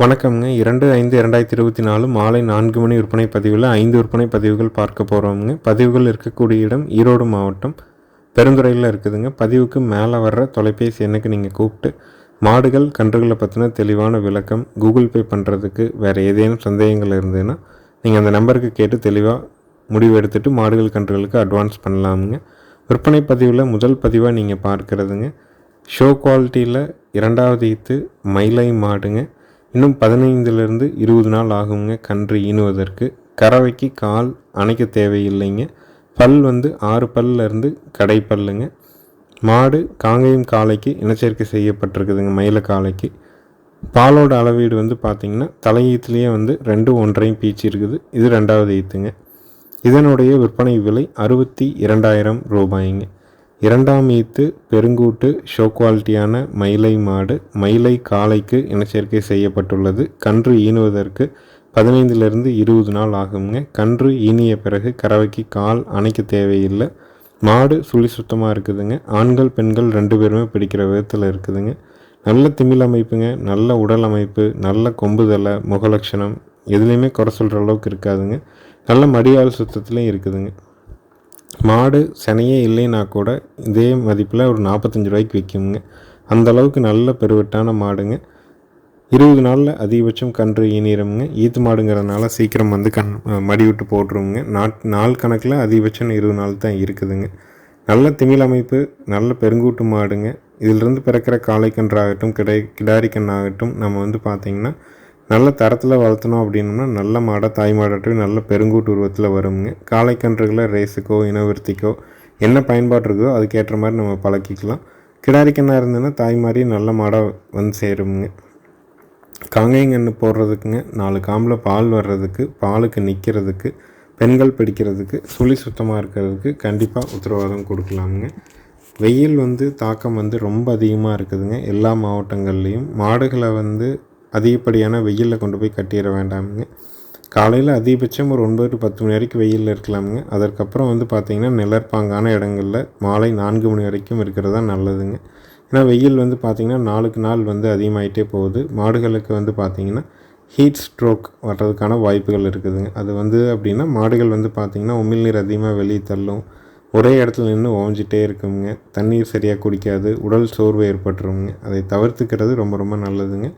வணக்கம்ங்க. இரண்டு ஐந்து இரண்டாயிரத்தி இருபத்தி நாலு மாலை நான்கு மணி விற்பனை பதிவில் ஐந்து விற்பனை பதிவுகள் பார்க்க போகிறோமுங்க பதிவுகள் இருக்கக்கூடிய இடம் ஈரோடு மாவட்டம். பெருந்துறையில் இருக்குதுங்க. பதிவுக்கு மேலே வர்ற தொலைபேசி எண்ணுக்கு நீங்கள் கூப்பிட்டு மாடுகள் கன்றுகளை பற்றின தெளிவான விளக்கம் கூகுள் பே பண்ணுறதுக்கு வேறு ஏதேனும் சந்தேகங்கள் இருந்ததுன்னா நீங்கள் அந்த நம்பருக்கு கேட்டு தெளிவாக முடிவு எடுத்துகிட்டு மாடுகள் கன்றுகளுக்கு அட்வான்ஸ் பண்ணலாமுங்க. விற்பனை பதிவில் முதல் பதிவாக நீங்கள் பார்க்குறதுங்க. ஷோ குவாலிட்டியில் இரண்டாவது ஈத்து மயிலை மாடுங்க. இன்னும் பதினைந்துலேருந்து இருபது நாள் ஆகுங்க கன்று ஈனுவதற்கு கறவைக்கு கால் அணைக்க தேவையில்லைங்க. பல் வந்து ஆறு பல்லேருந்து கடைப்பல்லுங்க மாடு காங்கேயம் காளைக்கு இனச்சேர்க்கை செய்யப்பட்டிருக்குதுங்க மயில காளைக்கு. பாலோட அளவீடு வந்து பார்த்திங்கன்னா தலையீத்துலேயே வந்து ரெண்டு ஒன்றையும் பீச்சு இருக்குது இது ரெண்டாவது ஈத்துங்க. இதனுடைய விற்பனை விலை அறுபத்தி இரண்டாயிரம் ரூபாய்ங்க. இரண்டாம் ஈத்து பெருங்கூட்டு ஷோ குவாலிட்டியான மயிலை மாடு மயிலை காளைக்கு இனச்சேர்க்கை செய்யப்பட்டுள்ளது. கன்று ஈனுவதற்கு பதினைந்திலிருந்து இருபது நாள் ஆகுங்க கன்று ஈனிய பிறகு கறவைக்கு கால் அணைக்க தேவையில்லை. மாடு சுழி சுத்தமாக இருக்குதுங்க. ஆண்கள் பெண்கள் ரெண்டு பேருமே பிடிக்கிற விதத்தில் இருக்குதுங்க. நல்ல திமிழ் அமைப்புங்க. நல்ல உடல் அமைப்பு நல்ல கொம்புதலை முகலட்சணம் எதுலேயுமே குறை சொல்கிற அளவுக்கு இருக்காதுங்க. நல்ல மடியால் சுத்தத்துலேயும் இருக்குதுங்க. மாடு சனையே இல்லைன்னா கூட இதே மதிப்பில் ஒரு நாற்பத்தஞ்சு ரூபாய்க்கு விற்குங்க. அந்த அளவுக்கு நல்ல பெருவெட்டான மாடுங்க. இருபது நாளில் அதிகபட்சம் கன்று ஈனிரமுங்க ஈத்து மாடுங்கிறதுனால சீக்கிரம் வந்து கண் மடி விட்டு போட்டுருவோங்க நாட் நாள் கணக்கில் அதிகபட்சம் இருபது நாள் தான் இருக்குதுங்க. நல்ல திமிழ் அமைப்பு நல்ல பெருங்கூட்டு மாடுங்க. இதிலிருந்து பிறக்கிற காளைக்கன்றாகட்டும் கிடை கிடாரி கண்ணாகட்டும் நம்ம வந்து பார்த்திங்கன்னா நல்ல தரத்தில் வளர்த்தணும் அப்படின்னோம்னா நல்ல மாடை தாய் மாடாட்டும் நல்ல பெருங்கூட்டு உருவத்தில் வருங்க காளைக்கன்றுகளை ரேஸுக்கோ இனவிருத்திக்கோ என்ன பயன்பாடு இருக்கோ அதுக்கேற்ற மாதிரி நம்ம பழக்கிக்கலாம். கிடாரிக்கண்ணா இருந்ததுன்னா தாய் மாதிரி நல்ல மாடாக வந்து சேருங்க காங்கைங்கன்று போடுறதுக்குங்க நாலு காம்பில் பால் வர்றதுக்கு பாலுக்கு நிற்கிறதுக்கு பெண்கள் பிடிக்கிறதுக்கு சுழி சுத்தமாக இருக்கிறதுக்கு கண்டிப்பாக உத்தரவாதம் கொடுக்கலாமுங்க. வெயில் வந்து தாக்கம் வந்து ரொம்ப அதிகமாக இருக்குதுங்க. எல்லா மாவட்டங்கள்லேயும் மாடுகளை வந்து அதிகப்படியான வெயிலில் கொண்டு போய் கட்டிட வேண்டாமுங்க. காலையில் அதிகபட்சம் ஒரு ஒன்பது டு பத்து மணி வரைக்கும் வெயிலில் இருக்கலாமுங்க. அதற்கப்புறம் வந்து பார்த்திங்கன்னா நிழற்பாங்கான இடங்களில் மாலை நான்கு மணி வரைக்கும் இருக்கிறது தான் நல்லதுங்க. ஏன்னா வெயில் வந்து பார்த்திங்கன்னா நாளுக்கு நாள் வந்து அதிகமாகிட்டே போகுது. மாடுகளுக்கு வந்து பார்த்திங்கன்னா ஹீட் ஸ்ட்ரோக் வர்றதுக்கான வாய்ப்புகள் இருக்குதுங்க. அது வந்து அப்படின்னா மாடுகள் வந்து பார்த்திங்கன்னா உமிழ்நீர் அதிகமாக வெளியே தள்ளும். ஒரே இடத்துல நின்று ஓஞ்சிட்டே இருக்குங்க. தண்ணீர் சரியாக குடிக்காது. உடல் சோர்வு ஏற்பட்டுருங்க. அதை தவிர்த்துக்கிறது ரொம்ப ரொம்ப நல்லதுங்க.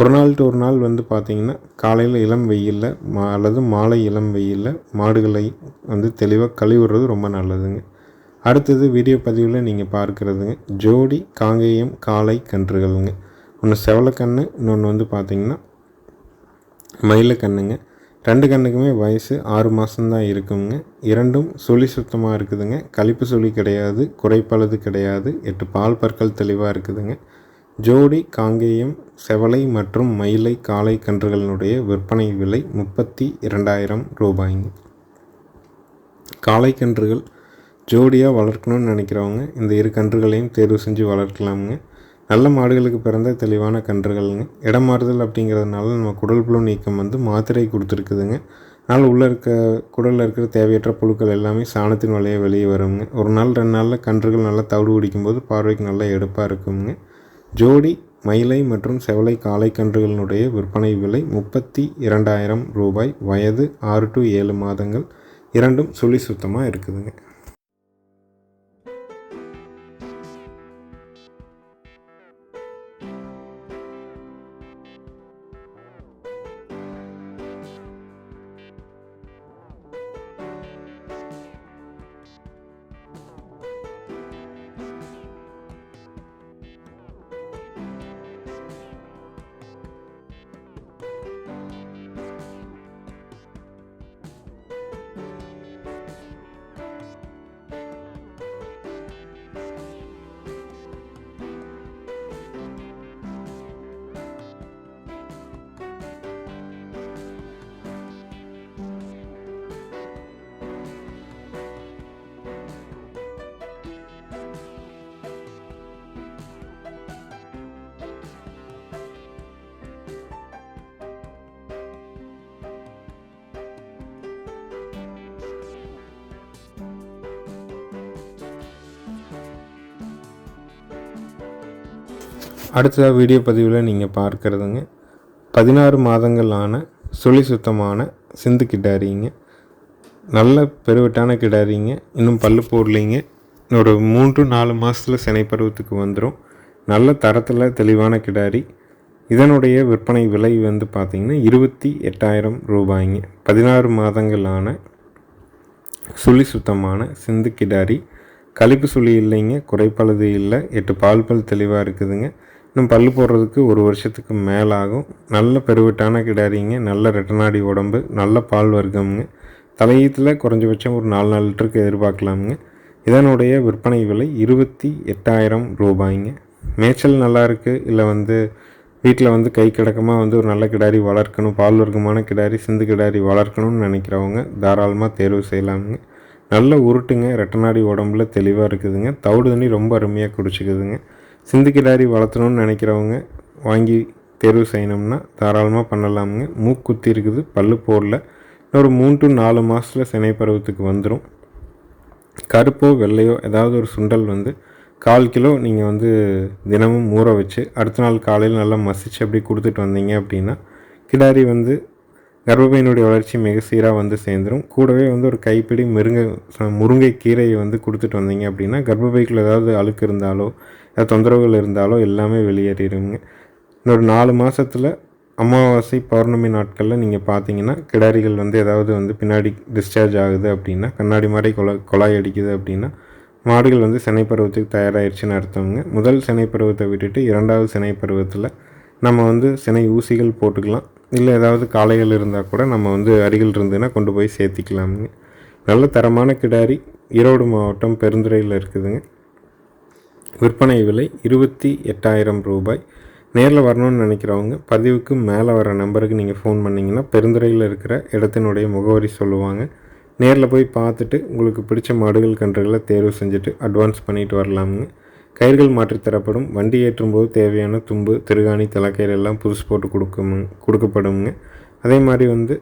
ஒரு நாள் டு ஒரு நாள் வந்து பார்த்திங்கன்னா காலையில் இளம் வெயிலில் மா அல்லது மாலை இளம் வெயிலில் மாடுகளை வந்து தெளிவாக கழுவிடுறது ரொம்ப நல்லதுங்க. அடுத்தது வீடியோ பதிவில் நீங்கள் பார்க்குறதுங்க ஜோடி காங்கேயம் காளை கன்றுகள்ங்க. ஒன்று செவலக்கண்ணு இன்னொன்று வந்து பார்த்திங்கன்னா மயிலக்கண்ணுங்க. ரெண்டு கண்ணுக்குமே வயசு ஆறு மாதம்தான் இருக்குங்க. இரண்டும் சுழி சுத்தமாக இருக்குதுங்க. கழிப்பு சுழி கிடையாது குறைப்பளது கிடையாது. எட்டு பால் பற்கள் தெளிவாக இருக்குதுங்க. ஜோடி காங்கேயம் செவலை மற்றும் மயிலை காளை கன்றுகளினுடைய விற்பனை விலை முப்பத்தி இரண்டாயிரம் ரூபாய்ங்க காளை கன்றுகள் ஜோடியாக வளர்க்கணும்னு நினைக்கிறவங்க இந்த இரு கன்றுகளையும் தேர்வு செஞ்சு வளர்க்கலாமுங்க. நல்ல மாடுகளுக்கு பிறந்த தெளிவான கன்றுகள்ங்க. இடம் மாறுதல் அப்படிங்கிறதுனால நம்ம குடல் புழு நீக்கம் வந்து மாத்திரை கொடுத்துருக்குதுங்க. அதனால் உள்ளே இருக்க குடலில் இருக்கிற தேவையற்ற புழுக்கள் எல்லாமே சாணத்தின் வழியாக வெளியே வருங்க. ஒரு நாள் ரெண்டு நாளில் கன்றுகள் நல்லா தவிடு குடிக்கும்போது பார்வைக்கு நல்லா எடுப்பாக இருக்குங்க. ஜோடி மயிலை மற்றும் செவலை காளைக்கன்றுகளினுடைய விற்பனை விலை முப்பத்தி இரண்டாயிரம் ரூபாய். வயது ஆறு டு ஏழு மாதங்கள். இரண்டும் சுழி சுத்தமாக இருக்குதுங்க. அடுத்ததாக வீடியோ பதிவில் நீங்கள் பார்க்குறதுங்க. பதினாறு மாதங்களான சுழி சுத்தமான சிந்து கிடாரிங்க. நல்ல பெருவட்டான கிடாரிங்க. இன்னும் பல்லு போடலைங்க. ஒரு மூன்று நாலு மாதத்தில் சினைப்பருவத்துக்கு வந்துடும் நல்ல தரத்தில் தெளிவான கிடாரி. இதனுடைய விற்பனை விலை வந்து பார்த்திங்கன்னா இருபத்தி எட்டாயிரம் ரூபாய்ங்க. பதினாறு மாதங்களான சுழி சுத்தமான சிந்து கிடாரி. கழிப்பு சுழி இல்லைங்க. குறைப்பழுது இல்லை. எட்டு பால் பல் தெளிவாக இருக்குதுங்க. இன்னும் பல் போடுறதுக்கு ஒரு வருஷத்துக்கு மேலாகும். நல்ல பெருவிட்டான கிடாரிங்க நல்ல ரெட்டநாடி உடம்பு நல்ல பால் வர்க்கம்ங்க. தலையீத்தில் குறைஞ்சபட்சம் ஒரு நாலு நாலு லிட்டருக்கு எதிர்பார்க்கலாமுங்க. இதனுடைய விற்பனை விலை இருபத்தி எட்டாயிரம் ரூபாய்ங்க. மேய்ச்சல் நல்லா இருக்குது இல்லை வந்து வீட்டில் வந்து கை கிடக்கமாக வந்து ஒரு நல்ல கிடாரி வளர்க்கணும் பால் வர்க்கமான கிடாரி சிந்து கிடாரி வளர்க்கணும்னு நினைக்கிறவங்க தாராளமாக தேர்வு செய்யலாமுங்க. நல்ல உருட்டுங்க ரெட்டநாடி உடம்புல தெளிவாக இருக்குதுங்க. தவிடு தண்ணி ரொம்ப அருமையாக குடிச்சிக்குதுங்க. சிந்து கிளாரி வளர்த்தணும்னு நினைக்கிறவங்க வாங்கி தேர்வு செய்யணும்னா தாராளமாக பண்ணலாமுங்க. மூக்குத்தி இருக்குது பல்லு போடல. ஒரு மூணு டு நாலு மாதத்தில் சினை பருவத்துக்கு வந்துடும் கருப்போ வெள்ளையோ ஏதாவது ஒரு சுண்டல் வந்து கால் கிலோ நீங்கள் வந்து தினமும் ஊற வச்சு அடுத்த நாள் காலையில் நல்லா மசிச்சு அப்படி கொடுத்துட்டு வந்தீங்க அப்படின்னா கிடாரி வந்து கர்ப்பப்பையினுடைய வளர்ச்சி மிக சீராக வந்து சேர்ந்துடும் கூடவே வந்து ஒரு கைப்பிடி மிருங்க முருங்கை கீரையை வந்து கொடுத்துட்டு வந்தீங்க அப்படின்னா கர்ப்பப்பைக்குள்ள ஏதாவது அழுக்கு இருந்தாலோ தொந்தரவுகள் இருந்தாலோ எல்லாமே வெளியேறிடுங்க. இன்னொரு நாலு மாதத்தில் அமாவாசை பௌர்ணமி நாட்களில் நீங்கள் பார்த்தீங்கன்னா கிடாரிகள் வந்து ஏதாவது வந்து பின்னாடி டிஸ்சார்ஜ் ஆகுது அப்படின்னா கண்ணாடி மாதிரி கொலை கொலாய் அடிக்குது அப்படின்னா மாடுகள் வந்து சினைப்பருவத்துக்கு தயாராகிடுச்சின்னு அர்த்தவங்க முதல் சினைப்பருவத்தை விட்டுட்டு இரண்டாவது சினைப்பருவத்தில் நம்ம வந்து சினை ஊசிகள் போட்டுக்கலாம். இல்லை ஏதாவது காளைகள் இருந்தால் கூட நம்ம வந்து அருகில் இருந்துன்னா கொண்டு போய் சேர்த்திக்கலாமுங்க. நல்ல தரமான கிடாரி ஈரோடு மாவட்டம் பெருந்துறையில் இருக்குதுங்க. விற்பனை விலை இருபத்தி எட்டாயிரம் ரூபாய். நேரில் வரணும்னு நினைக்கிறவங்க பதிவுக்கு மேலே வர நம்பருக்கு நீங்கள் ஃபோன் பண்ணிங்கன்னா பெருந்துறையில் இருக்கிற இடத்தினுடைய முகவரி சொல்லுவாங்க. நேரில் போய் பார்த்துட்டு உங்களுக்கு பிடிச்ச மாடுகள் கன்றுகளை தேர்வு செஞ்சுட்டு அட்வான்ஸ் பண்ணிட்டு வரலாமுங்க. கயிர்கள் மாற்றி தரப்படும். வண்டி ஏற்றும் போது தேவையான தும்பு திருகாணி தலைக்கயிறு எல்லாம் புதுசு போட்டு கொடுக்கும் கொடுக்கப்படுங்க அதே மாதிரி வந்து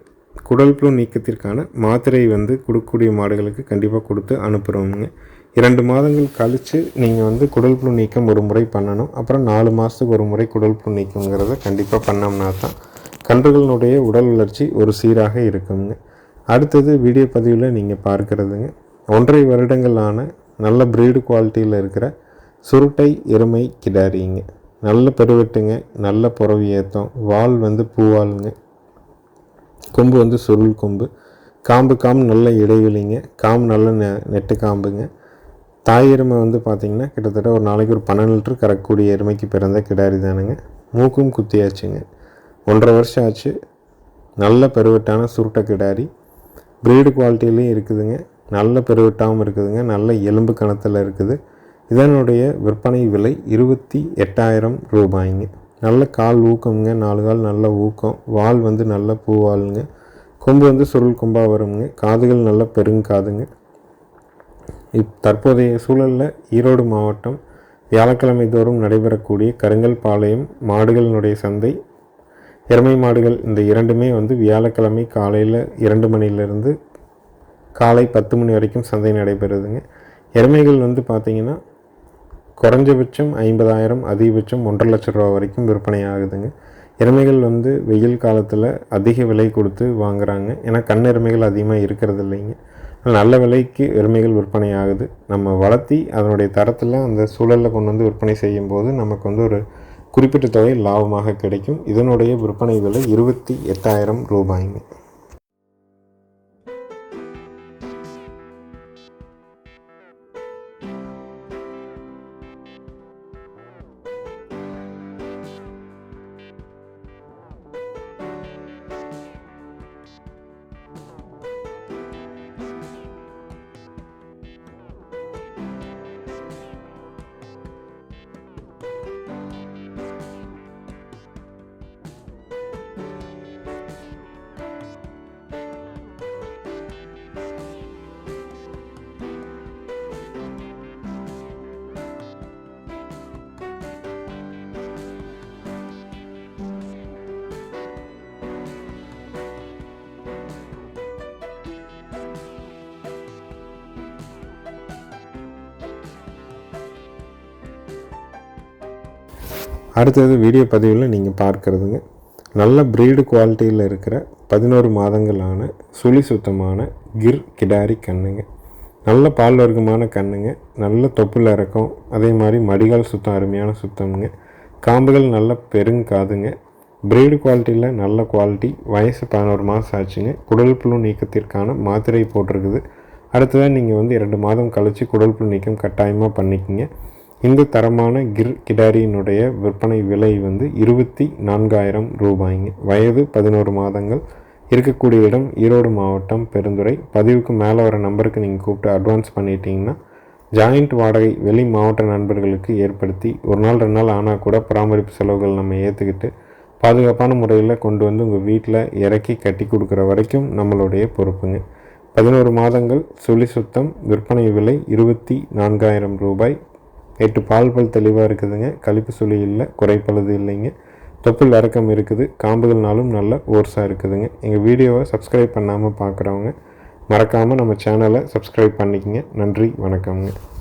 குடல் புழு நீக்கத்திற்கான மாத்திரை வந்து கொடுக்கக்கூடிய மாடுகளுக்கு கண்டிப்பாக கொடுத்து அனுப்புகிறோமுங்க இரண்டு மாதங்கள் கழித்து நீங்கள் வந்து குடல் புழு நீக்கம் ஒரு முறை பண்ணணும். அப்புறம் நாலு மாதத்துக்கு ஒரு முறை குடல் புழு நீக்கங்கிறத கண்டிப்பாக பண்ணோம்னா தான் கன்றுகளினுடைய உடல் வளர்ச்சி ஒரு சீராக இருக்குங்க. அடுத்தது வீடியோ பதிவில் நீங்கள் பார்க்குறதுங்க. ஒன்றரை வருடங்களான நல்ல ப்ரீடு குவாலிட்டியில் இருக்கிற சுருட்டை எருமை கிடாரிங்க. நல்ல பெருவெட்டுங்க நல்ல புறவி ஏற்றம் வால் வந்து பூவாளுங்க கொம்பு வந்து சுருள் கொம்பு. காம்பு காம்பு நல்ல இடைவெளிங்க. காம்பு நல்ல நெ நெட்டு காம்புங்க தாய் எருமை வந்து பார்த்திங்கன்னா கிட்டத்தட்ட ஒரு நாளைக்கு ஒரு பன்னெண்டு லிட்டர் கறக்கக்கூடிய எருமைக்கு பிறந்த கிடாரி தானுங்க. மூக்கும் குத்தியாச்சுங்க. ஒன்றரை வருஷம் ஆச்சு. நல்ல பெருவெட்டான சுருட்டை கிடாரி. ப்ரீடு குவாலிட்டிலையும் இருக்குதுங்க. நல்ல பெருவெட்டாகவும் இருக்குதுங்க. நல்ல எலும்பு கணத்தில் இருக்குது. இதனுடைய விற்பனை விலை இருபத்தி எட்டாயிரம் ரூபாய்ங்க. நல்ல கால் ஊக்கம்ங்க. நாலு கால் நல்ல ஊக்கம். வால் வந்து நல்ல பூவாளுங்க கொம்பு வந்து சுருள் கொம்பாக வருங்க. காதுகள் நல்ல பெருங்காதுங்க. இப் தற்போதைய சூழலில் ஈரோடு மாவட்டம் வியாழக்கிழமை தோறும் நடைபெறக்கூடிய கருங்கல் பாளையம் மாடுகளினுடைய சந்தை எருமை மாடுகள் இந்த இரண்டுமே வந்து வியாழக்கிழமை காலையில் இரண்டு மணிலேருந்து காலை பத்து மணி வரைக்கும் சந்தை நடைபெறுதுங்க. எருமைகள் வந்து பார்த்திங்கன்னா குறைஞ்சபட்சம் ஐம்பதாயிரம் அதிகபட்சம் ஒன்றரை லட்ச ரூபா வரைக்கும் விற்பனை ஆகுதுங்க. எருமைகள் வந்து வெயில் காலத்தில் அதிக விலை கொடுத்து வாங்குகிறாங்க ஏன்னா கண் எருமைகள் அதிகமாக இருக்கிறது இல்லைங்க. நல்ல விலைக்கு எருமைகள் விற்பனை ஆகுது நம்ம வளர்த்தி அதனுடைய தரத்தில் அந்த சூழலில் கொண்டு வந்து விற்பனை செய்யும் போது நமக்கு வந்து ஒரு குறிப்பிட்ட தொகை லாபமாக கிடைக்கும். இதனுடைய விற்பனை விலை இருபத்தி எட்டாயிரம் ரூபாய்ங்க. அடுத்தது வீடியோ பதிவில் நீங்கள் பார்க்குறதுங்க. நல்ல ப்ரீடு குவாலிட்டியில் இருக்கிற பதினோரு மாதங்களான சுழி சுத்தமான கிர் கிடாரி கண்ணுங்க. நல்ல பால் வர்க்கமான கண்ணுங்க. நல்ல தொப்புள் இறக்கம். அதே மாதிரி மடிகால் சுத்தம் அருமையான சுத்தம்ங்க. காம்புகள் நல்ல பெருங்காதுங்க ப்ரீடு குவாலிட்டியில் நல்ல குவாலிட்டி வயசு பதினோரு மாதம் ஆச்சுங்க. குடல் புழு நீக்கத்திற்கான மாத்திரை போட்டிருக்குது. அடுத்ததாக நீங்கள் வந்து இரண்டு மாதம் கழித்து குடல் புழு நீக்கம் கட்டாயமாக பண்ணிக்கோங்க. இந்த தரமான கிர் கிடாரியினுடைய விற்பனை விலை வந்து இருபத்தி நான்காயிரம் ரூபாய்ங்க வயது பதினோரு மாதங்கள். இருக்கக்கூடிய இடம் ஈரோடு மாவட்டம் பெருந்துறை. பதிவுக்கு மேலே வர நம்பருக்கு நீங்கள் கூப்பிட்டு அட்வான்ஸ் பண்ணிட்டீங்கன்னா ஜாயிண்ட் வாடகை வெளி மாவட்ட நண்பர்களுக்கு ஏற்படுத்தி ஒரு நாள் ரெண்டு நாள் ஆனால் கூட பராமரிப்பு செலவுகள் நம்ம ஏற்றுக்கிட்டு பாதுகாப்பான முறையில் கொண்டு வந்து உங்கள் வீட்டில் இறக்கி கட்டி கொடுக்குற வரைக்கும் நம்மளுடைய பொறுப்புங்க. பதினோரு மாதங்கள். சுழி சுத்தம். விற்பனை விலை இருபத்தி நான்காயிரம் ரூபாய். எட்டு பால் பல் தெளிவாக இருக்குதுங்க. கழிப்பு சுழி இல்லை குறைப்பழுது இல்லைங்க. தொப்புள் இறக்கம் இருக்குது. காம்புகள்னாலும் நல்ல ஓர்ஸாக இருக்குதுங்க. எங்கள் வீடியோவை சப்ஸ்கிரைப் பண்ணாமல் பார்க்குறவங்க மறக்காமல் நம்ம சேனலை சப்ஸ்கிரைப் பண்ணிக்கங்க. நன்றி வணக்கம்ங்க.